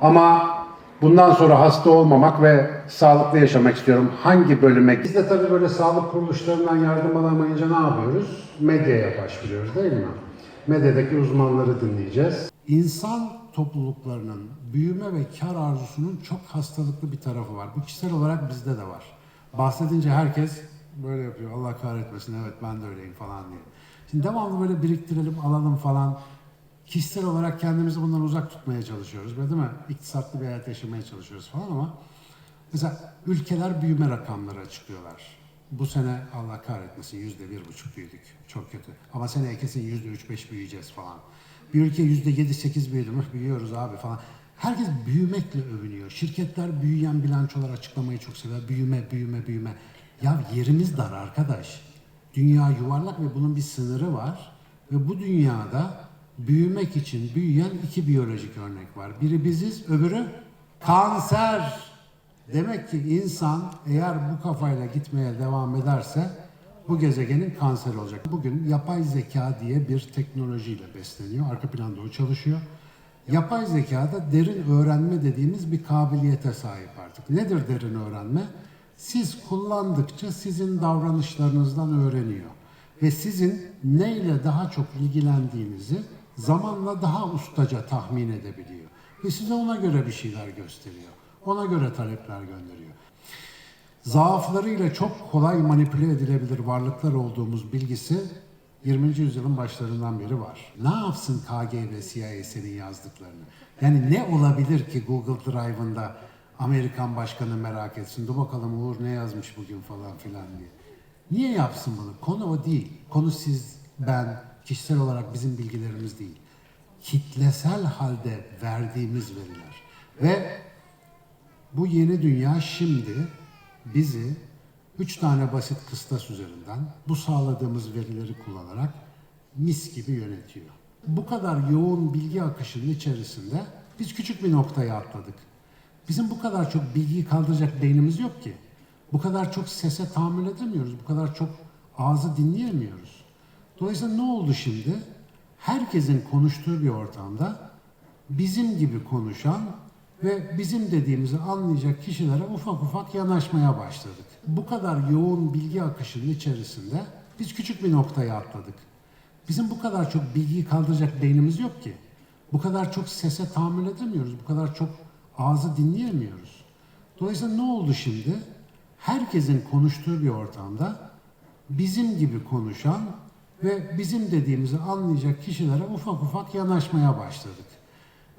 Ama bundan sonra hasta olmamak ve sağlıklı yaşamak istiyorum. Hangi bölüme? Biz de tabii böyle sağlık kuruluşlarından yardım alamayınca ne yapıyoruz? Medyaya başvuruyoruz değil mi? Medyadaki uzmanları dinleyeceğiz. İnsan topluluklarının büyüme ve kar arzusunun çok hastalıklı bir tarafı var. Bu kişisel olarak bizde de var. Bahsedince herkes böyle yapıyor. Allah kahretmesin evet ben de öyleyim falan diye. Şimdi devamlı böyle biriktirelim, alalım falan. Kişisel olarak kendimizi bundan uzak tutmaya çalışıyoruz. Değil mi? İktisatlı bir hayat yaşamaya çalışıyoruz falan ama mesela ülkeler büyüme rakamları açıklıyorlar. Bu sene Allah kahretmesin yüzde bir buçuk büyüdük. Çok kötü. Ama seneye kesin yüzde üç beş büyüyeceğiz falan. Bir ülke yüzde yedi sekiz büyüdü mü büyüyoruz abi falan. Herkes büyümekle övünüyor. Şirketler büyüyen bilançolar açıklamayı çok sever. Büyüme, büyüme, büyüme. Ya yerimiz dar arkadaş. Dünya yuvarlak ve bunun bir sınırı var. Ve bu dünyada büyümek için büyüyen iki biyolojik örnek var. Biri biziz, öbürü kanser. Demek ki insan eğer bu kafayla gitmeye devam ederse bu gezegenin kanseri olacak. Bugün yapay zeka diye bir teknolojiyle besleniyor. Arka planda o çalışıyor. Yapay zekada derin öğrenme dediğimiz bir kabiliyete sahip artık. Nedir derin öğrenme? Siz kullandıkça sizin davranışlarınızdan öğreniyor. Ve sizin neyle daha çok ilgilendiğinizi zamanla daha ustaca tahmin edebiliyor. Ve size ona göre bir şeyler gösteriyor. Ona göre talepler gönderiyor. Zaaflarıyla çok kolay manipüle edilebilir varlıklar olduğumuz bilgisi 20. yüzyılın başlarından beri var. Ne yapsın KGB, CIA senin yazdıklarını? Yani ne olabilir ki Google Drive'ında Amerikan başkanı merak etsin. Dur bakalım Uğur ne yazmış bugün falan filan diye. Niye yapsın bunu? Konu o değil. Konu siz, ben, kişisel olarak bizim bilgilerimiz değil. Kitlesel halde verdiğimiz veriler. Ve bu yeni dünya şimdi bizi üç tane basit kıstas üzerinden bu sağladığımız verileri kullanarak mis gibi yönetiyor. Bu kadar yoğun bilgi akışının içerisinde biz küçük bir noktaya atladık. Bizim bu kadar çok bilgiyi kaldıracak beynimiz yok ki. Bu kadar çok sese tahammül edemiyoruz. Bu kadar çok ağzı dinleyemiyoruz. Dolayısıyla ne oldu şimdi? Herkesin konuştuğu bir ortamda bizim gibi konuşan ve bizim dediğimizi anlayacak kişilere ufak ufak yanaşmaya başladık. Bu kadar yoğun bilgi akışının içerisinde biz küçük bir noktaya atladık. Bizim bu kadar çok bilgiyi kaldıracak beynimiz yok ki. Bu kadar çok sese tahammül edemiyoruz. Bu kadar çok ağzı dinleyemiyoruz. Dolayısıyla ne oldu şimdi? Herkesin konuştuğu bir ortamda bizim gibi konuşan ve bizim dediğimizi anlayacak kişilere ufak ufak yanaşmaya başladık.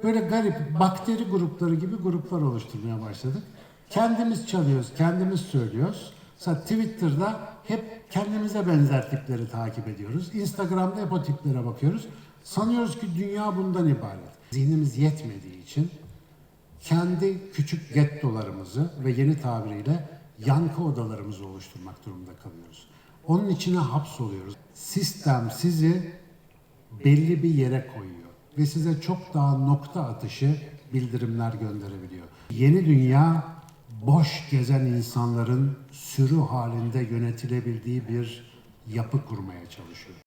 Böyle garip bakteri grupları gibi gruplar oluşturmaya başladık. Kendimiz çalıyoruz, kendimiz söylüyoruz. Mesela Twitter'da hep kendimize benzer tipleri takip ediyoruz. Instagram'da hep o tiplere bakıyoruz. Sanıyoruz ki dünya bundan ibaret. Zihnimiz yetmediği için kendi küçük gettolarımızı ve yeni tabiriyle yankı odalarımızı oluşturmak durumunda kalıyoruz. Onun içine hapsoluyoruz. Sistem sizi belli bir yere koyuyor ve size çok daha nokta atışı bildirimler gönderebiliyor. Yeni dünya boş gezen insanların sürü halinde yönetilebildiği bir yapı kurmaya çalışıyor.